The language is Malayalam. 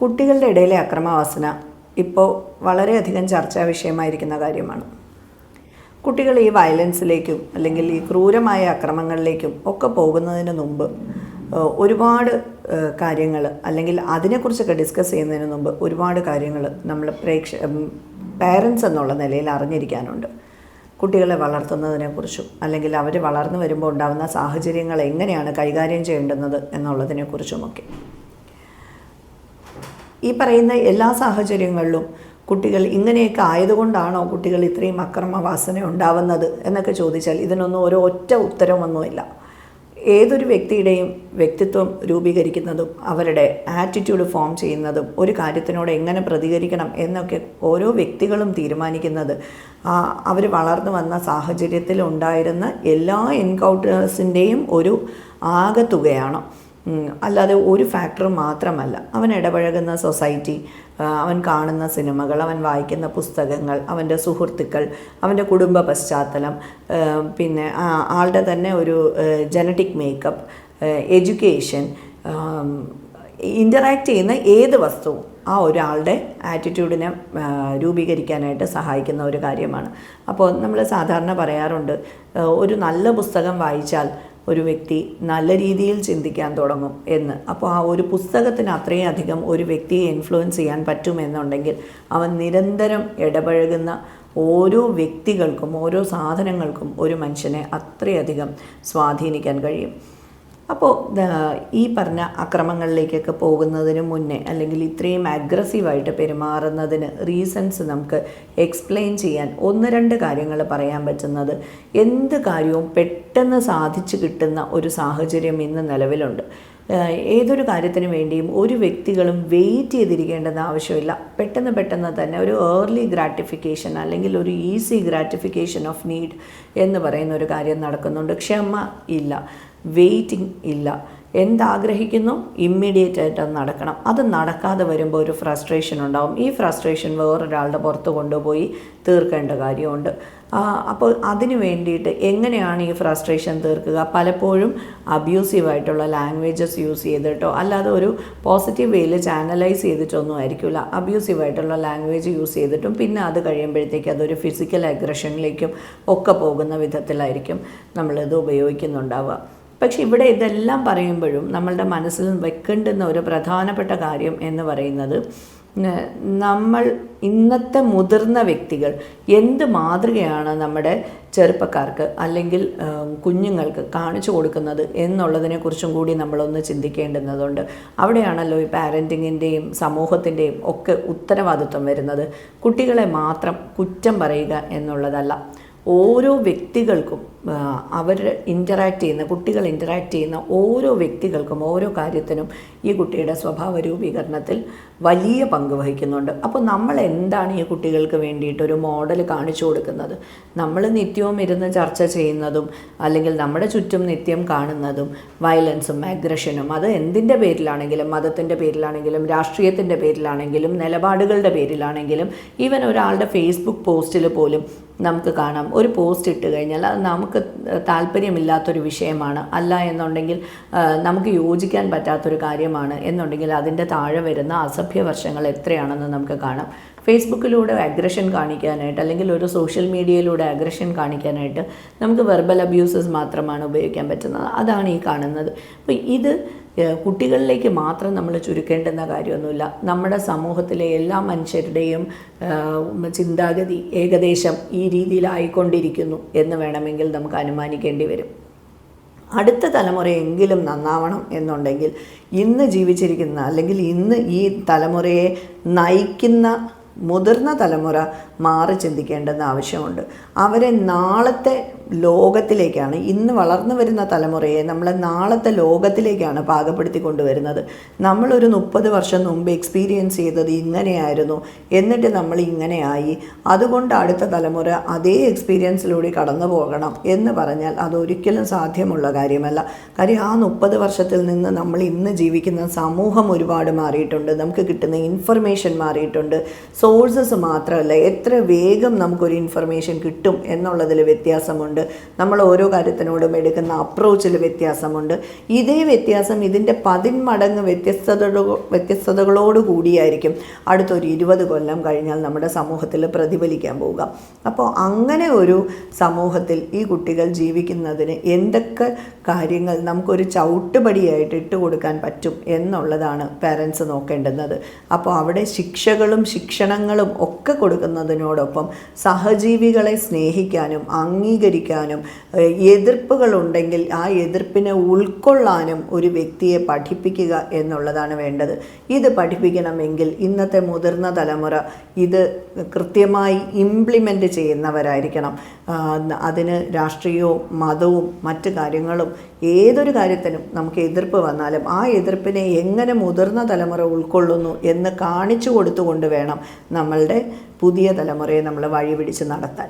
കുട്ടികളുടെ ഇടയിലെ അക്രമവാസന ഇപ്പോൾ വളരെയധികം ചർച്ചാ വിഷയമായിരിക്കുന്ന കാര്യമാണ്. കുട്ടികൾ ഈ വയലൻസിലേക്കും അല്ലെങ്കിൽ ഈ ക്രൂരമായ അക്രമങ്ങളിലേക്കും ഒക്കെ പോകുന്നതിന് മുമ്പ് ഒരുപാട് കാര്യങ്ങൾ അല്ലെങ്കിൽ അതിനെക്കുറിച്ചൊക്കെ ഡിസ്കസ് ചെയ്യുന്നതിന് മുമ്പ് ഒരുപാട് കാര്യങ്ങൾ നമ്മൾ പ്രേക്ഷ പേരൻസ് എന്നുള്ള നിലയിൽ അറിഞ്ഞിരിക്കാനുണ്ട്. കുട്ടികളെ വളർത്തുന്നതിനെക്കുറിച്ചും അല്ലെങ്കിൽ അവർ വളർന്നു വരുമ്പോൾ ഉണ്ടാകുന്ന സാഹചര്യങ്ങൾ എങ്ങനെയാണ് കൈകാര്യം ചെയ്യേണ്ടുന്നത് എന്നുള്ളതിനെക്കുറിച്ചുമൊക്കെ. ഈ പറയുന്ന എല്ലാ സാഹചര്യങ്ങളിലും കുട്ടികൾ ഇങ്ങനെയൊക്കെ ആയതുകൊണ്ടാണോ കുട്ടികൾ ഇത്രയും അക്രമവാസന ഉണ്ടാവുന്നത് എന്നൊക്കെ ചോദിച്ചാൽ ഇതിനൊന്നും ഒരു ഒറ്റ ഉത്തരമൊന്നുമില്ല ഏതൊരു വ്യക്തിയുടെയും വ്യക്തിത്വം രൂപീകരിക്കുന്നതും അവരുടെ ആറ്റിറ്റ്യൂഡ് ഫോം ചെയ്യുന്നതും ഒരു കാര്യത്തിനോട് എങ്ങനെ പ്രതികരിക്കണം എന്നൊക്കെ ഓരോ വ്യക്തികളും തീരുമാനിക്കുന്നത് അവർ വളർന്നു വന്ന സാഹചര്യത്തിൽ ഉണ്ടായിരുന്ന എല്ലാ എൻകൗണ്ടേഴ്സിന്റെയും ഒരു ആകത്തുകയാണ്. അല്ലാതെ ഒരു ഫാക്ടർ മാത്രമല്ല. അവൻ ഇടപഴകുന്ന സൊസൈറ്റി അവൻ കാണുന്ന സിനിമകൾ അവൻ വായിക്കുന്ന പുസ്തകങ്ങൾ അവന്റെ സുഹൃത്തുക്കൾ അവന്റെ കുടുംബ പശ്ചാത്തലം പിന്നെ ആളുടെ തന്നെ ഒരു ജനറ്റിക് മേക്കപ്പ് എഡ്യൂക്കേഷൻ ഇന്ററാക്റ്റ് ചെയ്യുന്ന ഏത് വസ്തുവും ആ ഒരാളുടെ ആറ്റിറ്റ്യൂഡിനെ രൂപീകരിക്കാനായിട്ട് സഹായിക്കുന്ന ഒരു കാര്യമാണ്. അപ്പോൾ നമ്മൾ സാധാരണ പറയാറുണ്ട് ഒരു നല്ല പുസ്തകം വായിച്ചാൽ ഒരു വ്യക്തി നല്ല രീതിയിൽ ചിന്തിക്കാൻ തുടങ്ങും എന്ന്. അപ്പോൾ ആ ഒരു പുസ്തകത്തിന് അത്രയും അധികം ഒരു വ്യക്തിയെ ഇൻഫ്ലുവൻസ് ചെയ്യാൻ പറ്റുമെന്നുണ്ടെങ്കിൽ അവൻ നിരന്തരം ഇടപഴകുന്ന ഓരോ വ്യക്തികൾക്കും ഓരോ സാധനങ്ങൾക്കും ഒരു മനുഷ്യനെ അത്രയധികം സ്വാധീനിക്കാൻ കഴിയും. അപ്പോൾ ഈ പറഞ്ഞ അക്രമങ്ങളിലേക്കൊക്കെ പോകുന്നതിന് മുന്നേ അല്ലെങ്കിൽ ഇത്രയും അഗ്രസീവായിട്ട് പെരുമാറുന്നതിന് റീസൺസ് നമുക്ക് എക്സ്പ്ലെയിൻ ചെയ്യാൻ ഒന്ന് രണ്ട് കാര്യങ്ങൾ പറയാൻ പറ്റുന്നത് എന്ത് കാര്യവും പെട്ടെന്ന് സാധിച്ചു കിട്ടുന്ന ഒരു സാഹചര്യം ഇന്ന് നിലവിലുണ്ട്. ഏതൊരു കാര്യത്തിന് വേണ്ടിയും ഒരു വ്യക്തികളും വെയിറ്റ് ചെയ്തിരിക്കേണ്ടെന്ന് ആവശ്യമില്ല. പെട്ടെന്ന് പെട്ടെന്ന് തന്നെ ഒരു ഏർലി ഗ്രാറ്റിഫിക്കേഷൻ അല്ലെങ്കിൽ ഒരു ഈസി ഗ്രാറ്റിഫിക്കേഷൻ ഓഫ് നീഡ് എന്ന് പറയുന്ന ഒരു കാര്യം നടക്കുന്നുണ്ട്. ക്ഷമ ഇല്ല. വെയിറ്റിംഗ് ഇല്ല. എന്താഗ്രഹിക്കുന്നു? ഇമ്മീഡിയറ്റ് ആയിട്ട് അത് നടക്കണം. അത് നടക്കാതെ വരുമ്പോൾ ഒരു ഫ്രസ്ട്രേഷൻ ഉണ്ടാവും. ഈ ഫ്രസ്ട്രേഷൻ വേറൊരാളുടെ പുറത്ത് കൊണ്ടുപോയി തീർക്കേണ്ട കാര്യമുണ്ട്. അപ്പോൾ അതിന് വേണ്ടിയിട്ട് എങ്ങനെയാണ് ഈ ഫ്രസ്ട്രേഷൻ തീർക്കുക? പലപ്പോഴും അബ്യൂസീവായിട്ടുള്ള ലാംഗ്വേജസ് യൂസ് ചെയ്തിട്ടോ അല്ലാതെ ഒരു പോസിറ്റീവ് വേയിൽ ചാനലൈസ് ചെയ്തിട്ടൊന്നും ആയിരിക്കില്ല അബ്യൂസീവായിട്ടുള്ള ലാംഗ്വേജ് യൂസ് ചെയ്തിട്ടും പിന്നെ അത് കഴിയുമ്പോഴത്തേക്ക് അതൊരു ഫിസിക്കൽ അഗ്രഷനിലേക്കും ഒക്കെ പോകുന്ന വിധത്തിലായിരിക്കും നമ്മളിത് ഉപയോഗിക്കുന്നുണ്ടാവുക. പക്ഷെ ഇവിടെ ഇതെല്ലാം പറയുമ്പോഴും നമ്മളുടെ മനസ്സിൽ വെക്കേണ്ടുന്ന ഒരു പ്രധാനപ്പെട്ട കാര്യം എന്ന് പറയുന്നത് നമ്മൾ ഇന്നത്തെ മുതിർന്ന വ്യക്തികൾ എന്ത് മാതൃകയാണ് നമ്മുടെ ചെറുപ്പക്കാർക്ക് അല്ലെങ്കിൽ കുഞ്ഞുങ്ങൾക്ക് കാണിച്ചു കൊടുക്കുന്നത് എന്നുള്ളതിനെക്കുറിച്ചും കൂടി നമ്മളൊന്ന് ചിന്തിക്കേണ്ടുന്നതുണ്ട്. അവിടെയാണല്ലോ ഈ പാരന്റിങ്ങിന്റെയും സമൂഹത്തിന്റെയും ഒക്കെ ഉത്തരവാദിത്വം വരുന്നത്. കുട്ടികളെ മാത്രം കുറ്റം പറയുക എന്നുള്ളതല്ല. ഓരോ വ്യക്തികൾക്കും അവർ ഇന്ററാക്ട് ചെയ്യുന്ന കുട്ടികൾ ഇന്ററാക്ട് ചെയ്യുന്ന ഓരോ വ്യക്തികൾക്കും ഓരോ കാര്യത്തിനും ഈ കുട്ടിയുടെ സ്വഭാവ രൂപീകരണത്തിൽ വലിയ പങ്ക് വഹിക്കുന്നുണ്ട്. അപ്പോൾ നമ്മൾ എന്താണ് ഈ കുട്ടികൾക്ക് വേണ്ടിയിട്ട് ഒരു മോഡൽ കാണിച്ചു കൊടുക്കുന്നത്? നമ്മൾ നിത്യവും ഇരുന്ന് ചർച്ച ചെയ്യുന്നതും അല്ലെങ്കിൽ നമ്മുടെ ചുറ്റും നിത്യം കാണുന്നതും വയലൻസും അഗ്രഷനും അത് എന്തിന്റെ പേരിലാണെങ്കിലും മതത്തിന്റെ പേരിലാണെങ്കിലും രാഷ്ട്രീയത്തിന്റെ പേരിലാണെങ്കിലും നിലപാടുകളുടെ പേരിലാണെങ്കിലും ഈവൻ ഒരാളുടെ ഫേസ്ബുക്ക് പോസ്റ്റിൽ പോലും നമുക്ക് കാണാം. ഒരു പോസ്റ്റ് ഇട്ട് കഴിഞ്ഞാൽ അത് നമുക്ക് താല്പര്യമില്ലാത്തൊരു വിഷയമാണ്. അല്ല എന്നുണ്ടെങ്കിൽ നമുക്ക് യോജിക്കാൻ പറ്റാത്തൊരു കാര്യമാണ് എന്നുണ്ടെങ്കിൽ അതിന്റെ താഴെ വരുന്ന അസഭ്യ വർഷങ്ങൾ എത്രയാണെന്ന് നമുക്ക് കാണാം. ഫേസ്ബുക്കിലൂടെ അഗ്രഷൻ കാണിക്കാനായിട്ട് അല്ലെങ്കിൽ ഒരു സോഷ്യൽ മീഡിയയിലൂടെ അഗ്രഷൻ കാണിക്കാനായിട്ട് നമുക്ക് വെർബൽ അബ്യൂസസ് മാത്രമാണ് ഉപയോഗിക്കാൻ പറ്റുന്നത്. അതാണ് ഈ കാണുന്നത്. അപ്പോൾ ഇത് കുട്ടികളിലേക്ക് മാത്രം നമ്മൾ ചുരുക്കേണ്ടുന്ന കാര്യമൊന്നുമില്ല. നമ്മുടെ സമൂഹത്തിലെ എല്ലാ മനുഷ്യരുടെയും ചിന്താഗതി ഏകദേശം ഈ രീതിയിലായിക്കൊണ്ടിരിക്കുന്നു എന്ന് വേണമെങ്കിൽ നമുക്ക് അനുമാനിക്കേണ്ടി വരും. അടുത്ത തലമുറയെങ്കിലും നന്നാവണം എന്നുണ്ടെങ്കിൽ ഇന്ന് ജീവിച്ചിരിക്കുന്ന അല്ലെങ്കിൽ ഇന്ന് ഈ തലമുറയെ നയിക്കുന്ന മുതിർന്ന തലമുറ മാറി ചിന്തിക്കേണ്ടെന്ന ആവശ്യമുണ്ട്. അവരെ നാളത്തെ ലോകത്തിലേക്കാണ് ഇന്ന് വളർന്നു വരുന്ന തലമുറയെ നമ്മൾ നാളത്തെ ലോകത്തിലേക്കാണ് പാകപ്പെടുത്തി കൊണ്ടുവരുന്നത്. നമ്മളൊരു മുപ്പത് വർഷം മുമ്പ് എക്സ്പീരിയൻസ് ചെയ്തത് ഇങ്ങനെയായിരുന്നു എന്നിട്ട് നമ്മൾ ഇങ്ങനെയായി. അതുകൊണ്ട് അടുത്ത തലമുറ അതേ എക്സ്പീരിയൻസിലൂടെ കടന്നു പോകണം എന്ന് പറഞ്ഞാൽ അതൊരിക്കലും സാധ്യമുള്ള കാര്യമല്ല. കാര്യം ആ മുപ്പത് വർഷത്തിൽ നിന്ന് നമ്മൾ ഇന്ന് ജീവിക്കുന്ന സമൂഹം ഒരുപാട് മാറിയിട്ടുണ്ട്. നമുക്ക് കിട്ടുന്ന ഇൻഫർമേഷൻ മാറിയിട്ടുണ്ട്. സോഴ്സസ് മാത്രമല്ല എത്ര വേഗം നമുക്കൊരു ഇൻഫർമേഷൻ കിട്ടും എന്നുള്ളതിൽ വ്യത്യാസമുണ്ട്. വ്യത്യാസമുണ്ട്. നമ്മൾ ഓരോ കാര്യത്തിനോടും എടുക്കുന്ന അപ്രോച്ചിൽ വ്യത്യാസമുണ്ട്. ഇതേ വ്യത്യാസം ഇതിന്റെ പതിന്മടങ്ങ് വ്യത്യസ്തതകൾ വ്യത്യസ്തതകളോട് കൂടിയായിരിക്കും അടുത്തൊരു ഇരുപത് കൊല്ലം കഴിഞ്ഞാൽ നമ്മുടെ സമൂഹത്തിൽ പ്രതിഫലിക്കാൻ പോവുക. അപ്പോൾ അങ്ങനെ ഒരു സമൂഹത്തിൽ ഈ കുട്ടികൾ ജീവിക്കുന്നതിന് എന്തൊക്കെ കാര്യങ്ങൾ നമുക്കൊരു ചവിട്ടുപടിയായിട്ട് ഇട്ട് കൊടുക്കാൻ പറ്റും എന്നുള്ളതാണ് പേരൻസ് നോക്കേണ്ടുന്നത്. അപ്പോൾ അവിടെ ശിക്ഷകളും ശിക്ഷണങ്ങളും ഒക്കെ കൊടുക്കുന്നതിനോടൊപ്പം സഹജീവികളെ സ്നേഹിക്കാനും അംഗീകരിക്കാനും ഏഹ്, എതിർപ്പുകളുണ്ടെങ്കിൽ ആ എതിർപ്പിനെ ഉൾക്കൊള്ളാനും ഒരു വ്യക്തിയെ പഠിപ്പിക്കുക എന്നുള്ളതാണ് വേണ്ടത്. ഇത് പഠിപ്പിക്കണമെങ്കിൽ ഇന്നത്തെ മുതിർന്ന തലമുറ ഇത് കൃത്യമായി ഇംപ്ലിമെന്റ് ചെയ്യുന്നവരായിരിക്കണം. അതിന് രാഷ്ട്രീയവും മതവും മറ്റ് കാര്യങ്ങളും ഏതൊരു കാര്യത്തിനും നമുക്ക് എതിർപ്പ് വന്നാലും ആ എതിർപ്പിനെ എങ്ങനെ മുതിർന്ന തലമുറ ഉൾക്കൊള്ളുന്നു എന്ന് കാണിച്ചു കൊടുത്തുകൊണ്ട് വേണം നമ്മളുടെ പുതിയ തലമുറയെ നമ്മൾ വഴി പിടിച്ച് നടത്താൻ.